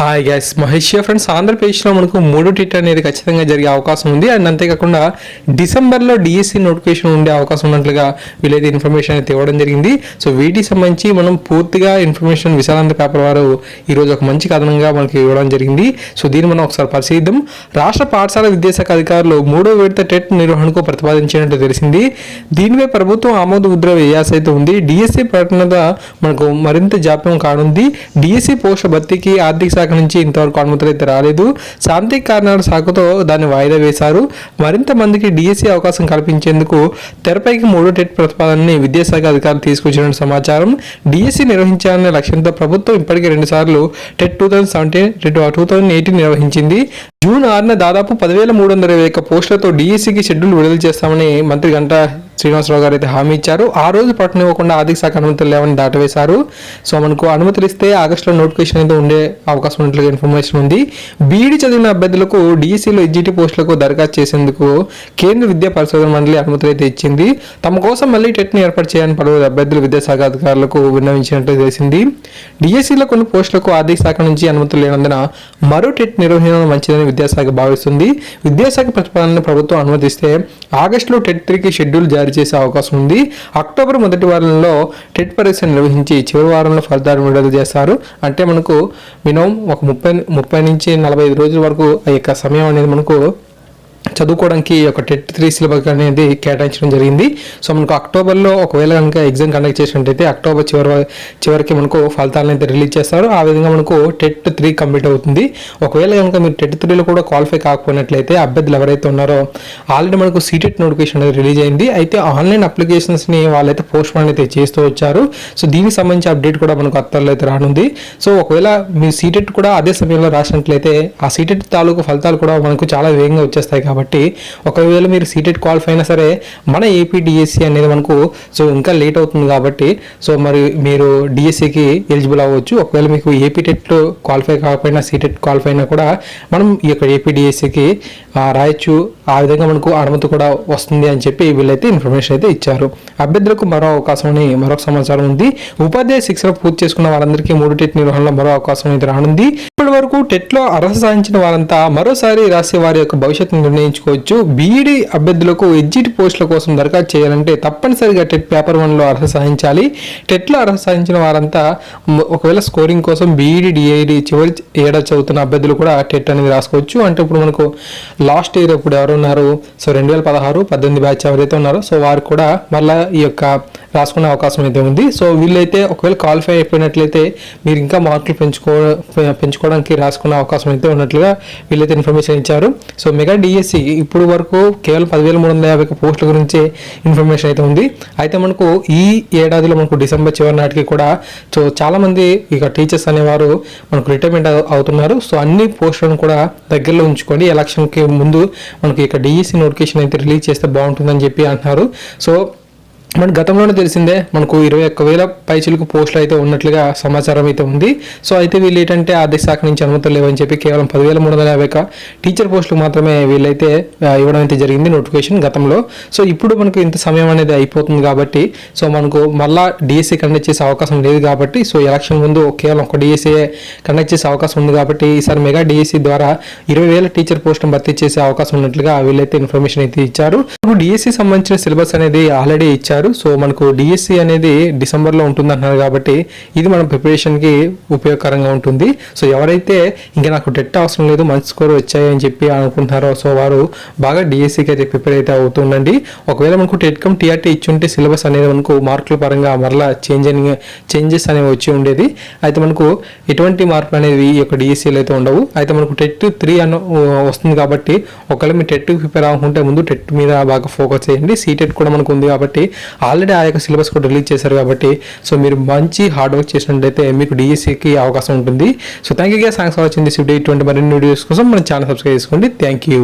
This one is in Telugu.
హాయ్ గ్యాస్ మహేష్ ఫ్రెండ్స్ ఆంధ్రప్రదేశ్లో మనకు మూడో టిట్ అనేది ఖచ్చితంగా జరిగే అవకాశం ఉంది. అండ్ అంతేకాకుండా డిసెంబర్లో డిఎస్సి నోటిఫికేషన్ ఉండే అవకాశం ఉన్నట్లుగా వీలైతే ఇన్ఫర్మేషన్ అయితే ఇవ్వడం జరిగింది. సో వీటికి సంబంధించి మనం పూర్తిగా ఇన్ఫర్మేషన్ విశాలాంధ్ర పేపర్ వారు ఈరోజు ఒక మంచి కథనంగా మనకి ఇవ్వడం జరిగింది. సో దీన్ని మనం ఒకసారి పరిశీలిద్దాం. రాష్ట్ర పాఠశాల విద్యాశాఖ అధికారులు మూడో విడత టెట్ నిర్వహణకు ప్రతిపాదించినట్టు తెలిసింది. దీనిపై ప్రభుత్వం ఆమోద ముద్ర వేయాల్సి అయితే ఉంది. డిఎస్సి ప్రకటన మనకు మరింత జాప్యం కానుంది. డిఎస్సి పోస్టుల భర్తీకి ఆర్థిక శాఖ నుంచి ఇంతవరకు అనుమతులు అయితే రాలేదు. శాంతిక కారణాల శాఖతో దాన్ని వాయిదా వేశారు. మరింత మందికి డిఎస్సీ అవకాశం కల్పించేందుకు తెరపైకి మూడో టెట్ ప్రతిపాదనని విద్యాశాఖ అధికారులు తీసుకొచ్చిన సమాచారం. డిఎస్సీ నిర్వహించాలనే లక్ష్యంతో ప్రభుత్వం ఇప్పటికే రెండు సార్లు TET two thousand seventeen two thousand eighteen నిర్వహించింది. జూన్ ఆరున దాదాపు పదివేల మూడు వందల ఇరవై ఒక్క పోస్టులతో డిఎస్సికి షెడ్యూల్ విడుదల చేస్తామని మంత్రి గంటా శ్రీనివాసరావు గారు అయితే హామీ ఇచ్చారు. ఆ రోజు పట్టణ ఇవ్వకుండా ఆర్థిక శాఖ అనుమతులు లేవని దాటవేశారు. సో మనకు అనుమతులు ఇస్తే ఆగస్టులో నోటిఫికేషన్ అయితే ఉండే అవకాశం ఉన్నట్లుగా ఇన్ఫర్మేషన్ ఉంది. బీఈడి చదివిన అభ్యర్థులకు డీసీలో ఎగ్జిటి పోస్టులకు దరఖాస్తు చేసేందుకు కేంద్ర విద్యా పరిశోధన మండలి అనుమతులు అయితే ఇచ్చింది. తమ కోసం మళ్ళీ టెట్ని ఏర్పాటు చేయాలని పలువురు అభ్యర్థులు విద్యాశాఖ అధికారులకు విన్నవించినట్లు తెలిసింది. డిఎస్సిలో కొన్ని పోస్టులకు ఆర్థిక శాఖ నుంచి అనుమతులు లేనందున మరో టెట్ నిర్వహణ మంచిదని విద్యాశాఖ భావిస్తుంది. విద్యాశాఖ ప్రతిపాదనను ప్రభుత్వం అనుమతిస్తే ఆగస్టులో టెట్ త్రీకి షెడ్యూల్ జారీ చేసే అవకాశం ఉంది. అక్టోబర్ మొదటి వారంలో టెట్ పరీక్ష నిర్వహించి చివరి వారంలో ఫలితాలు విడుదల చేస్తారు. అంటే మనకు మినిమం ఒక ముప్పై ముప్పై నుంచి నలభై ఐదు రోజుల వరకు ఆ యొక్క సమయం అనేది మనకు చదువుకోవడానికి ఒక టెట్ త్రీ సిలబస్ అనేది కేటాయించడం జరిగింది. సో మనకు అక్టోబర్లో ఒకవేళ కనుక ఎగ్జామ్ కండక్ట్ చేసినట్టయితే అక్టోబర్ చివరి చివరికి మనకు ఫలితాలను అయితే రిలీజ్ చేస్తారు. ఆ విధంగా మనకు టెట్ త్రీ కంప్లీట్ అవుతుంది. ఒకవేళ కనుక మీరు టెట్ త్రీలో కూడా క్వాలిఫై కాకపోయినట్లయితే అభ్యర్థులు ఎవరైతే ఉన్నారో ఆల్రెడీ మనకు సీటెట్ నోటిఫికేషన్ అనేది రిలీజ్ అయింది. అయితే ఆన్లైన్ అప్లికేషన్స్ని వాళ్ళైతే పోస్ట్ పోన్ అయితే చేస్తూ వచ్చారు. సో దీనికి సంబంధించి అప్డేట్ కూడా మనకు అత్తర్లో అయితే రానుంది. సో ఒకవేళ మీ సీటెట్ కూడా అదే సమయంలో రాసినట్లయితే ఆ సీటెట్ తాలూకు ఫలితాలు కూడా మనకు చాలా వేగంగా వచ్చేస్తాయి కాబట్టి ఒకవేళ మీరు సీటెట్ క్వాలిఫై అయినా సరే మన ఏపీ డిఎస్సి అనేది మనకు సో ఇంకా లేట్ అవుతుంది కాబట్టి సో మరి మీరు డిఎస్సికి ఎలిజిబుల్ అవ్వచ్చు. ఒకవేళ మీకు ఏపీ టెట్ క్వాలిఫై కాకపోయినా సీటెట్ క్వాలిఫై అయినా కూడా మనం ఈ యొక్క ఏపీ డిఎస్సికి రాయొచ్చు. ఆ విధంగా మనకు అనుమతి కూడా వస్తుంది అని చెప్పి వీళ్ళైతే ఇన్ఫర్మేషన్ అయితే ఇచ్చారు. అభ్యర్థులకు మరో అవకాశం అని మరొక సమాచారం ఉంది. ఉపాధ్యాయ శిక్షణ పూర్తి చేసుకున్న వారందరికీ మూడు టెట్ నిర్వహణలో మరో అవకాశం అయితే రానుంది. ఇప్పటి వరకు టెట్లో అర్హత సాధించిన వారంతా మరోసారి రాసే వారి యొక్క భవిష్యత్తును నిర్ణయించుకోవచ్చు బీఈడీ అభ్యర్థులకు ఎగ్జిట్ పోస్టుల కోసం దరఖాస్తు చేయాలంటే తప్పనిసరిగా టెట్ పేపర్ వన్లో అర్హత సాధించాలి. టెట్లో అర్హత సాధించిన వారంతా ఒకవేళ స్కోరింగ్ కోసం బీఈడి డిఐడి చివరి ఏడా చదువుతున్న అభ్యర్థులు కూడా టెట్ అనేది రాసుకోవచ్చు. అంటే ఇప్పుడు మనకు లాస్ట్ ఇయర్ ఇప్పుడు ఎవరు ఉన్నారు? సో రెండు వేల పదహారు పద్దెనిమిది బ్యాచ్ ఎవరైతే ఉన్నారో సో వారు కూడా మళ్ళీ ఈ యొక్క రాసుకునే అవకాశం అయితే ఉంది. సో వీళ్ళైతే ఒకవేళ క్వాలిఫై అయిపోయినట్లయితే మీరు ఇంకా మార్కులు పెంచుకో పెంచుకోవడానికి రాసుకునే అవకాశం అయితే ఉన్నట్లుగా వీళ్ళైతే ఇన్ఫర్మేషన్ ఇచ్చారు. సో మెగా డిఎస్సి ఇప్పుడు వరకు కేవలం పదివేల మూడు వందల యాభై పోస్టుల గురించి ఇన్ఫర్మేషన్ అయితే ఉంది. అయితే మనకు ఈ ఏడాదిలో మనకు డిసెంబర్ చివరి నాటికి కూడా సో చాలామంది ఇక టీచర్స్ అనేవారు మనకు రిటైర్మెంట్ అవుతున్నారు. సో అన్ని పోస్టులను కూడా దగ్గరలో ఉంచుకొని ఎలక్షన్కి ముందు మనకి ఇక డిఈసి నోటిఫికేషన్ అయితే రిలీజ్ చేస్తే బాగుంటుందని చెప్పి అంటున్నారు. సో మన గతంలోనే తెలిసిందే మనకు ఇరవై ఒక్క వేల పైచిలకు పోస్టులు అయితే ఉన్నట్లుగా సమాచారం అయితే ఉంది. సో అయితే వీళ్ళు ఏంటంటే ఆర్థిక శాఖ నుంచి అనుమతులు లేవని చెప్పి కేవలం పదివేల మూడు వందల యాభై టీచర్ పోస్టులు మాత్రమే వీళ్ళైతే ఇవ్వడం అయితే జరిగింది నోటిఫికేషన్ గతంలో. సో ఇప్పుడు మనకు ఇంత సమయం అనేది అయిపోతుంది కాబట్టి సో మనకు మళ్ళా డిఎస్సీ కండక్ట్ చేసే అవకాశం లేదు కాబట్టి సో ఎలక్షన్ ముందు కేవలం ఒక డిఎస్సీ కండక్ట్ చేసే అవకాశం ఉంది కాబట్టి ఈసారి మెగా డిఎస్సి ద్వారా ఇరవై వేల టీచర్ పోస్టును భర్తీ చేసే అవకాశం ఉన్నట్లుగా వీళ్ళైతే ఇన్ఫర్మేషన్ అయితే ఇచ్చారు. డిఎస్సి సంబంధించిన సిలబస్ అనేది ఆల్రెడీ ఇచ్చారు. సో మనకు డిఎస్సి అనేది డిసెంబర్లో ఉంటుంది అంటున్నారు కాబట్టి ఇది మన ప్రిపరేషన్కి ఉపయోగకరంగా ఉంటుంది. సో ఎవరైతే ఇంకా నాకు టెట్ అవసరం లేదు మంచి స్కోర్ వచ్చాయి అని చెప్పి అనుకుంటున్నారో సో వారు బాగా డిఎస్సికి అయితే ప్రిపేర్ అయితే అవుతుండండి ఒకవేళ మనకు టెట్ కమ్ టీఆర్టీ ఇచ్చుంటే సిలబస్ అనేది మనకు మార్కుల పరంగా మరలా చేంజ్ అని చేంజెస్ అనేవి వచ్చి ఉండేది. అయితే మనకు ఎటువంటి మార్పులు అనేవి ఈ యొక్క డిఎస్సీలో అయితే ఉండవు. అయితే మనకు టెట్ త్రీ అన్న వస్తుంది కాబట్టి ఒకవేళ మీరు టెట్ ప్రిపేర్ అవ్వకుంటే ముందు టెట్ మీద బాగా ఫోకస్ చేయండి. సీటెట్ కూడా మనకు ఉంది కాబట్టి ఆల్రెడీ ఆ యొక్క సిలబస్ కూడా రిలీజ్ చేశారు కాబట్టి సో మీరు మంచి హార్డ్ వర్క్ చేసినట్టయితే మీకు డిఎస్సికి అవకాశం ఉంటుంది. So thank you guys thanks for watching this video ఇటువంటి మరిన్ని వీడియోస్ కోసం మన ఛానల్ సబ్స్క్రైబ్ చేసుకోండి. Thank you